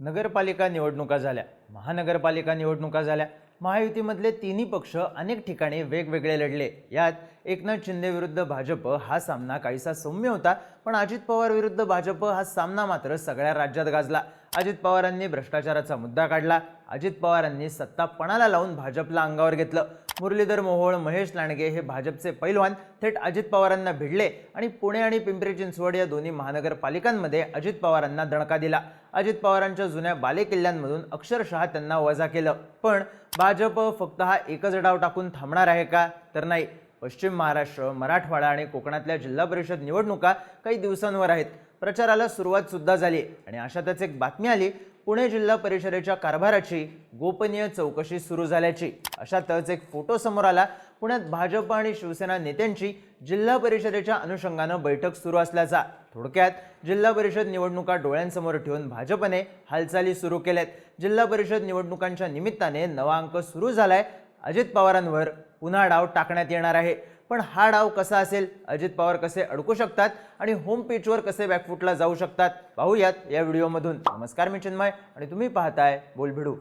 नगरपालिका निवडणुका झाल्या महानगरपालिका निवडणुका झाल्या. महायुतीमधले तिन्ही पक्ष अनेक ठिकाणी वेगवेगळे लढले. यात एकनाथ शिंदे विरुद्ध भाजप हा सामना काहीसा सौम्य होता पण अजित पवार विरुद्ध भाजप हा सामना मात्र सगळ्या राज्यात गाजला. अजित पवारांनी भ्रष्टाचाराचा मुद्दा काढला. अजित पवारांनी सत्ता पणाला लावून भाजपला अंगावर घेतलं. मुरलीधर मोहोळ महेश लांडगे हे भाजपचे पैलवान. थेट अजित पवारांना भिडले आणि पुणे आणि पिंपरी चिंचवड या दोन्ही महानगरपालिकांमध्ये अजित पवारांना दणका दिला. अजित पवारांच्या जुन्या बालेकिल्ल्यांमधून अक्षरशः त्यांना वजा केलं. पण भाजप फक्त हा एकच डाव टाकून थांबणार आहे का? तर नाही. पश्चिम महाराष्ट्र मराठवाडा आणि कोकणातल्या जिल्हा परिषद निवडणुका काही दिवसांवर आहेत. प्रचाराला सुरुवात सुद्धा झाली आणि अशातच एक बातमी आली. पुणे जिल्हा परिषदेच्या कारभाराची गोपनीय चौकशी सुरू झाल्याची. अशातच एक फोटो समोर आला. पुण्यात भाजप आणि शिवसेना नेत्यांची जिल्हा परिषदेच्या अनुषंगानं बैठक सुरू असल्याचा थोडक्यात जिल्हा परिषद निवडणुका डोळ्यांसमोर ठेवून भाजपने हालचाली सुरू केल्यात. जिल्हा परिषद निवडणुकांच्या निमित्ताने नवा अंक सुरू झालाय. अजित पवारांवर पुन्हा डाव टाकण्यात येणार आहे. पण हा डाव कसा असेल? अजित पवार कसे अडकू शकतात? आणि होम पिचवर कसे बॅकफुटला जाऊ शकतात? पाहूयात या व्हिडिओमधून नमस्कार मी चिन्मय आणि तुम्ही पाहताय बोलभिडू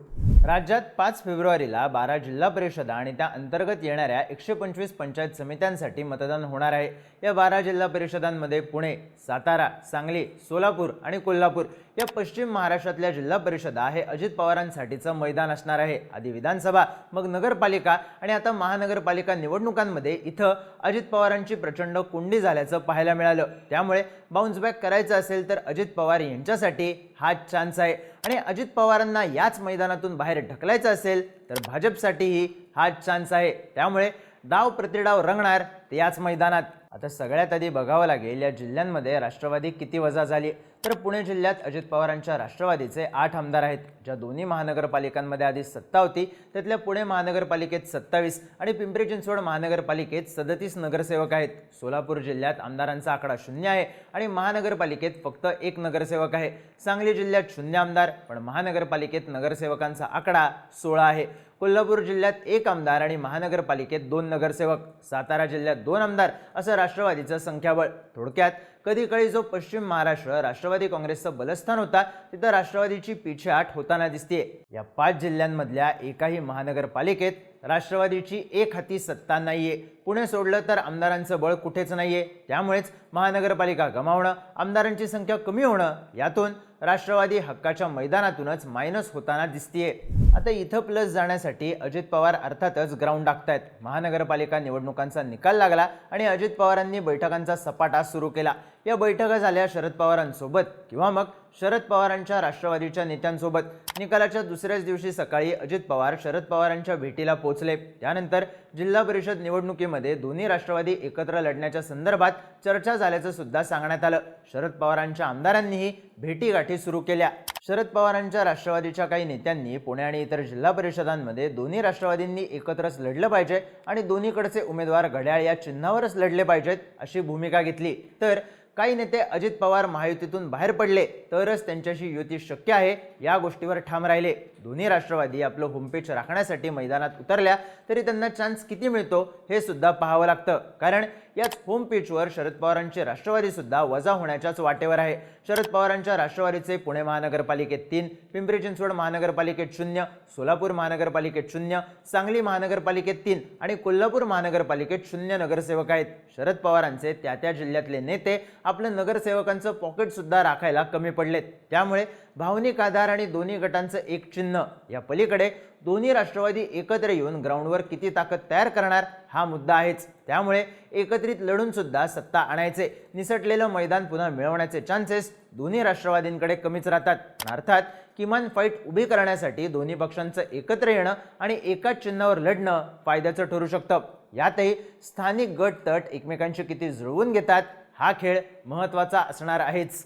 राज्यात पाच फेब्रुवारीला बारा जिल्हा परिषदा आणि त्या अंतर्गत येणाऱ्या एकशे पंचवीस पंचायत समित्यांसाठी मतदान होणार आहे. या बारा जिल्हा परिषदांमध्ये पुणे सातारा सांगली सोलापूर आणि कोल्हापूर या पश्चिम महाराष्ट्रातल्या जिल्हा परिषदा हे अजित पवारांसाठीचं मैदान असणार आहे. आधी विधानसभा मग नगरपालिका आणि आता महानगरपालिका निवडणुकांमध्ये इथं अजित पवारांची प्रचंड कोंडी झाल्याचं पाहायला मिळालं. त्यामुळे बाउन्स बॅक करायचं असेल तर अजित पवार यांच्यासाठी हा चान्स आहे. आणि अजित पवारांना याच मैदानातून बाहेर ढकलायचं असेल तर भाजपसाठीही हाच चान्स आहे. त्यामुळे डाव प्रतिडाव रंगणार ते याच मैदानात. आता सगळ्यात आधी बघावं लागेल या जिल्ह्यांमध्ये राष्ट्रवादी किती वजा झाली? तर पुणे जिल्ह्यात अजित पवारांच्या राष्ट्रवादीचे आठ आमदार आहेत ज्या दोन्ही महानगरपालिकांमध्ये आधी सत्ता होती. त्यातल्या पुणे महानगरपालिकेत सत्तावीस आणि पिंपरी चिंचवड महानगरपालिकेत सदतीस नगरसेवक आहेत. सोलापूर जिल्ह्यात आमदारांचा आकडा शून्य आहे आणि महानगरपालिकेत फक्त एक नगरसेवक आहे. सांगली जिल्ह्यात शून्य आमदार पण महानगरपालिकेत नगरसेवकांचा आकडा सोळा आहे. कोल्हापूर जिल्ह्यात एक आमदार आणि महानगरपालिकेत दोन नगरसेवक. सातारा जिल्ह्यात दोन आमदार असं राष्ट्रवादीचं संख्याबळ. थोडक्यात कधी काळी जो पश्चिम महाराष्ट्र राष्ट्रवादी काँग्रेसचं बलस्थान होता तिथं राष्ट्रवादीची पिछेहाट होताना दिसते या पाच जिल्ह्यांमधल्या एकाही महानगरपालिकेत राष्ट्रवादीची एक हाती सत्ता नाहीये. पुणे सोडलं तर आमदारांचं बळ कुठेच नाहीये. त्यामुळेच महानगरपालिका गमावणं आमदारांची संख्या कमी होणं यातून राष्ट्रवादी हक्काच्या मैदानातूनच मायनस होताना दिसतीये. आता इथं प्लस जाण्यासाठी अजित पवार अर्थातच ग्राउंड टाकतायत. महानगरपालिका निवडणुकांचा निकाल लागला आणि अजित पवारांनी बैठकांचा सपाटा सुरू केला. या बैठका झाल्या शरद पवारांसोबत. किंवा मग शरद पवारांच्या राष्ट्रवादीच्या नेत्यांसोबत. निकालाच्या दुसऱ्याच दिवशी सकाळी अजित पवार शरद पवारांच्या भेटीला पोहोचले. त्यानंतर जिल्हा परिषद निवडणुकीमध्ये दोन्ही राष्ट्रवादी एकत्र लढण्याच्या संदर्भात चर्चा झाल्याचं सुद्धा सांगण्यात आलं. शरद पवारांच्या आमदारांनीही भेटीगाठी सुरू केल्या. शरद पवारांच्या राष्ट्रवादीच्या काही नेत्यांनी पुणे आणि इतर जिल्हा परिषदांमध्ये दोन्ही राष्ट्रवादींनी एकत्रच लढलं पाहिजे आणि दोन्हीकडचे उमेदवार घड्याळ या चिन्हावरच लढले पाहिजेत अशी भूमिका घेतली. तर काही नेते अजित पवार महायुतीतून बाहेर पडले तरच त्यांच्याशी युती शक्य आहे या गोष्टीवर ठाम राहिले. दोन्ही राष्ट्रवादी आपलं होमपेज राखण्यासाठी मैदानात उतरल्या तरी त्यांना चान्स किती मिळतो हे सुद्धा पाहावं लागतं. कारण याच होम पिचवर शरद पवारांचे राष्ट्रवादी सुद्धा वजा होण्याच्याच वाटेवर आहे. शरद पवारांच्या राष्ट्रवादीचे पुणे महानगरपालिकेत तीन पिंपरी चिंचवड महानगरपालिकेत शून्य सोलापूर महानगरपालिकेत शून्य सांगली महानगरपालिकेत तीन आणि कोल्हापूर महानगरपालिकेत शून्य नगरसेवक आहेत. शरद पवारांचे त्या त्या जिल्ह्यातले नेते आपलं नगरसेवकांचं पॉकेटसुद्धा राखायला कमी पडलेत. त्यामुळे भावनिक आधार आणि दोन्ही गटांचं एक चिन्ह. या पलीकडे दोन्ही राष्ट्रवादी एकत्र येऊन ग्राउंडवर किती ताकद तयार करणार हा मुद्दा आहेच. त्यामुळे एकत्रित लढून सुद्धा सत्ता आणायचे निसटलेलं मैदान पुन्हा मिळवण्याचे चान्सेस दोन्ही राष्ट्रवादींकडे कमीच राहतात. अर्थात किमान फाईट उभी करण्यासाठी दोन्ही पक्षांचं एकत्र येणं आणि एकाच चिन्हावर लढणं फायद्याचं ठरू शकतं. यातही स्थानिक गट तट एकमेकांशी किती जुळवून घेतात हा खेळ महत्त्वाचा असणार आहेच.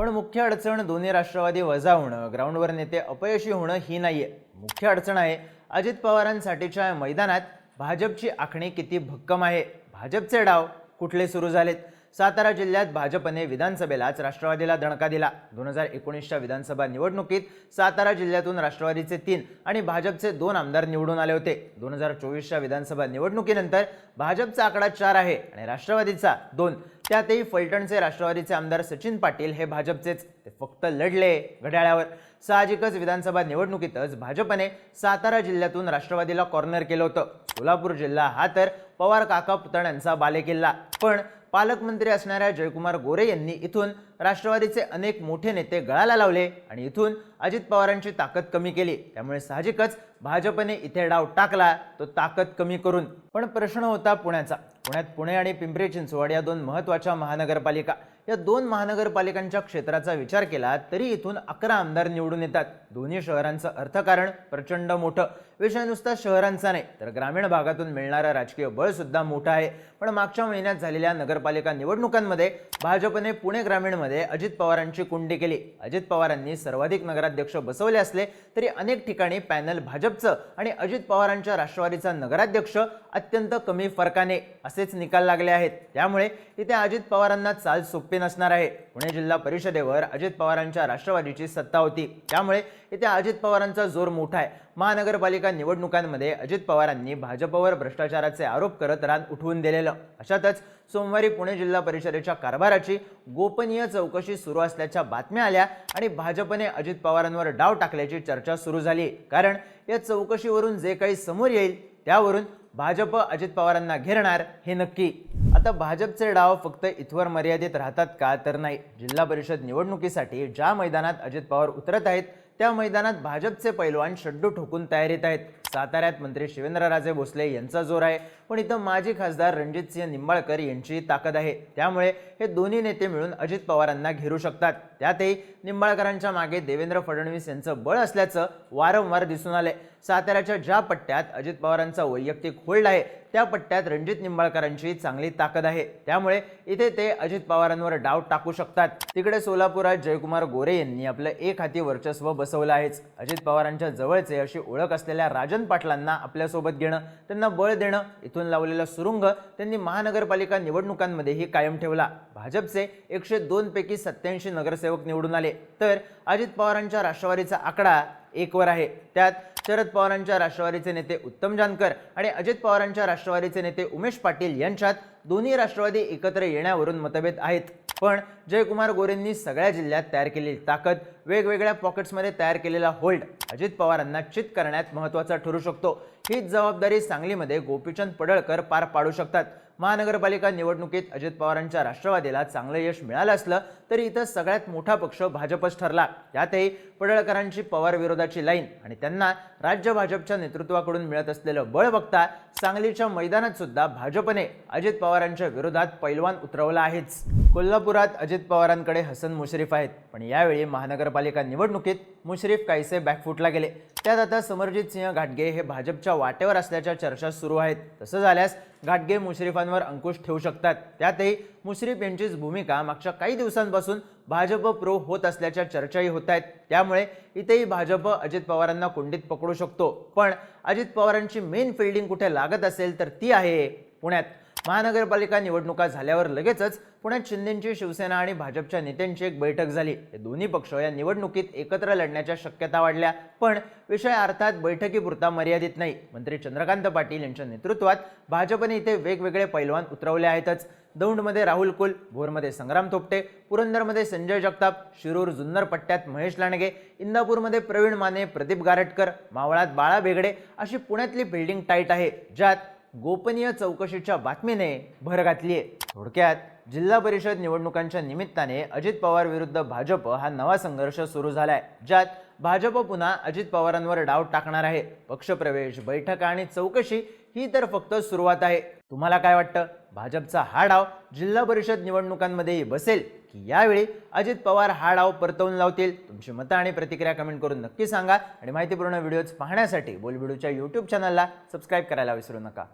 पण मुख्य अडचण दोन्ही राष्ट्रवादी वजा होणं ग्राउंडवर नेते अपयशी होणं ही नाही आहे मुख्य अडचण आहे अजित पवारांसाठीच्या मैदानात भाजपची आखणी किती भक्कम आहे? भाजपचे डाव कुठले सुरू झालेत? सातारा जिल्ह्यात भाजपने विधानसभेलाच राष्ट्रवादीला दणका दिला. दोन हजार एकोणीसच्या विधानसभा निवडणुकीत सातारा जिल्ह्यातून राष्ट्रवादीचे तीन आणि भाजपचे दोन आमदार निवडून आले होते. दोन हजार चोवीसच्या विधानसभा निवडणुकीनंतर भाजपचा आकडा चार आहे आणि राष्ट्रवादीचा दोन. त्यातही फलटणचे राष्ट्रवादीचे आमदार सचिन पाटील हे भाजपचेच. ते फक्त लढले घड्याळावर. साहजिकच विधानसभा निवडणुकीतच भाजपने सातारा जिल्ह्यातून राष्ट्रवादीला कॉर्नर केलं होतं. कोल्हापूर जिल्हा हा तर पवार काका पुतण्यांचा बालेकिल्ला. पण पालकमंत्री असणाऱ्या जयकुमार गोरे यांनी इथून राष्ट्रवादीचे अनेक मोठे नेते गळाला लावले आणि इथून अजित पवारांची ताकद कमी केली. त्यामुळे साहजिकच भाजपने इथे डाव टाकला तो ताकद कमी करून. पण प्रश्न होता पुण्याचा. पुण्यात पुणे आणि पिंपरी चिंचवड या दोन महत्त्वाच्या महानगरपालिका. या दोन महानगरपालिकांच्या क्षेत्राचा विचार केला तरी इथून अकरा आमदार निवडून येतात. दोन्ही शहरांचं अर्थकारण प्रचंड मोठं. विषय नुसता शहरांचा नाही तर ग्रामीण भागातून मिळणारं राजकीय बळ सुद्धा मोठं आहे. पण मागच्या महिन्यात झालेल्या नगरपालिका निवडणुकांमध्ये भाजपने पुणे ग्रामीणमध्ये अजित पवारांची कुंडी केली. अजित पवारांनी सर्वाधिक नगराध्यक्ष बसवले असले तरी अनेक ठिकाणी पॅनल भाजपचं आणि अजित पवारांच्या राष्ट्रवादीचा नगराध्यक्ष अत्यंत कमी फरकाने असेच निकाल लागले आहेत. त्यामुळे इथे अजित पवारांना चाल सोपी नसणार आहे. पुणे जिल्हा परिषदेवर अजित पवारांच्या राष्ट्रवादीची सत्ता होती. त्यामुळे इथे अजित पवारांचा जोर मोठा आहे. महानगरपालिका निवडणुकांमध्ये अजित पवारांनी भाजपवर भ्रष्टाचाराचे आरोप करत रान उठवून दिलेलं. अशातच सोमवारी पुणे जिल्हा परिषदेच्या कारभाराची गोपनीय चौकशी सुरू असल्याच्या बातम्या आल्या आणि भाजपने अजित पवारांवर डाव टाकल्याची चर्चा सुरू झाली. कारण या चौकशीवरून जे काही समोर येईल त्यावरून भाजप अजित पवारांना घेरणार हे नक्की. आता भाजपचे डाव फक्त इथवर मर्यादित राहतात का तर नाही. जिल्हा परिषद निवडणुकीसाठी ज्या मैदानात अजित पवार उतरत आहेत त्या मैदानात भाजपचे पैलवान शड्डू ठोकून तयारीत आहेत. साताऱ्यात मंत्री शिवेंद्रराजे भोसले यांचा जोर आहे. पण इथं माजी खासदार रणजितसिंह निंबाळकर यांची ताकद आहे. त्यामुळे हे दोन्ही नेते मिळून अजित पवारांना घेरू शकतात. त्यातही निंबाळकरांच्या मागे देवेंद्र फडणवीस यांचं बळ असल्याचं वारंवार दिसून आले साताऱ्याच्या ज्या पट्ट्यात अजित पवारांचा वैयक्तिक होल्ड आहे त्या पट्ट्यात रणजित निंबाळकरांची चांगली ताकद आहे. त्यामुळे इथे ते अजित पवारांवर डाव टाकू शकतात. तिकडे सोलापुरात जयकुमार गोरे यांनी आपलं एक हाती वर्चस्व बसवलं आहेच. अजित पवारांच्या जवळचे अशी ओळख असलेल्या राजन पाटलांना आपल्यासोबत घेणं त्यांना बळ देणं इथून लावलेला सुरुंग त्यांनी महानगरपालिका निवडणुकांमध्येही कायम ठेवला. भाजपचे एकशे दोनपैकी सत्याऐंशी नगरसेवक निवडून आले. तर अजित पवारांच्या राष्ट्रवादीचा आकडा एकवर आहे. त्यात शरद पवारांच्या राष्ट्रवादीचे नेते उत्तम जानकर आणि अजित पवारांच्या राष्ट्रवादीचे नेते उमेश पाटील यांच्यात दोन्ही राष्ट्रवादी एकत्र येण्यावरून मतभेद आहेत. पण जयकुमार गोरेंनी सगळ्या जिल्ह्यात तयार केलेली ताकद वेगवेगळ्या पॉकेट्समध्ये तयार केलेला होल्ड अजित पवारांना चित करण्यात महत्त्वाचा ठरू शकतो. हीच जबाबदारी सांगलीमध्ये गोपीचंद पडळकर पार पाडू शकतात. महानगरपालिका निवडणुकीत अजित पवारांच्या राष्ट्रवादीला चांगलं यश मिळालं असलं तरी इथं सगळ्यात मोठा पक्ष भाजपच ठरला. यातही पडळकरांची पवार विरोधाची लाईन आणि त्यांना राज्य भाजपच्या नेतृत्वाकडून मिळत असलेलं बळ बघता सांगलीच्या मैदानात सुद्धा भाजपने अजित पवारांच्या विरोधात पैलवान उतरवला आहेच. कोल्हापुरात अजित पवारांकडे हसन मुश्रीफ आहेत. पण यावेळी महानगरपालिका निवडणुकीत मुश्रीफ काहीसे बॅकफुटला गेले. त्यात आता समरजित सिंह घाटगे हे भाजपच्या वाटेवर असल्याच्या चर्चा सुरू आहेत. तसं झाल्यास घाटगे मुश्रीफांवर अंकुश ठेवू शकतात. त्यातही मुश्रीफ यांचीच भूमिका मागच्या काही दिवसांपासून भाजप प्रो होत असल्याच्या चर्चाही होत आहेत. त्यामुळे इथेही भाजप अजित पवारांना कोंडीत पकडू शकतो. पण अजित पवारांची मेन फिल्डिंग कुठे लागत असेल तर ती आहे पुण्यात. महानगरपालिका निवडणुका झाल्यावर लगेचच पुण्यात शिंदेंची शिवसेना आणि भाजपच्या नेत्यांची एक बैठक झाली. हे दोन्ही पक्ष या निवडणुकीत एकत्र लढण्याच्या शक्यता वाढल्या. पण विषय अर्थात बैठकीपुरता मर्यादित नाही. मंत्री चंद्रकांत पाटील यांच्या नेतृत्वात भाजपने इथे वेगवेगळे पैलवान उतरवले आहेतच. दौंडमध्ये राहुल कुल भोरमध्ये संग्राम थोपटे पुरंदरमध्ये संजय जगताप शिरूर जुन्नर पट्ट्यात महेश लांडगे इंदापूरमध्ये प्रवीण माने प्रदीप गारटकर मावळात बाळा बेगडे अशी पुण्यातली बिल्डिंग टाईट आहे ज्यात गोपनीय चौकशीच्या बातमीने भर घातली आहे थोडक्यात जिल्हा परिषद निवडणुकांच्या निमित्ताने अजित पवार विरुद्ध भाजप हा नवा संघर्ष सुरू झालाय ज्यात भाजप पुन्हा अजित पवारांवर डाव टाकणार आहे. पक्षप्रवेश बैठका आणि चौकशी ही तर फक्त सुरुवात आहे. तुम्हाला काय वाटतं? भाजपचा हा डाव जिल्हा परिषद निवडणुकांमध्येही बसेल की यावेळी अजित पवार हा डाव परतवून लावतील? तुमची मतं आणि प्रतिक्रिया कमेंट करून नक्की सांगा आणि माहितीपूर्ण व्हिडिओज पाहण्यासाठी बोलबिडूच्या यूट्यूब चॅनलला सबस्क्राईब करायला विसरू नका.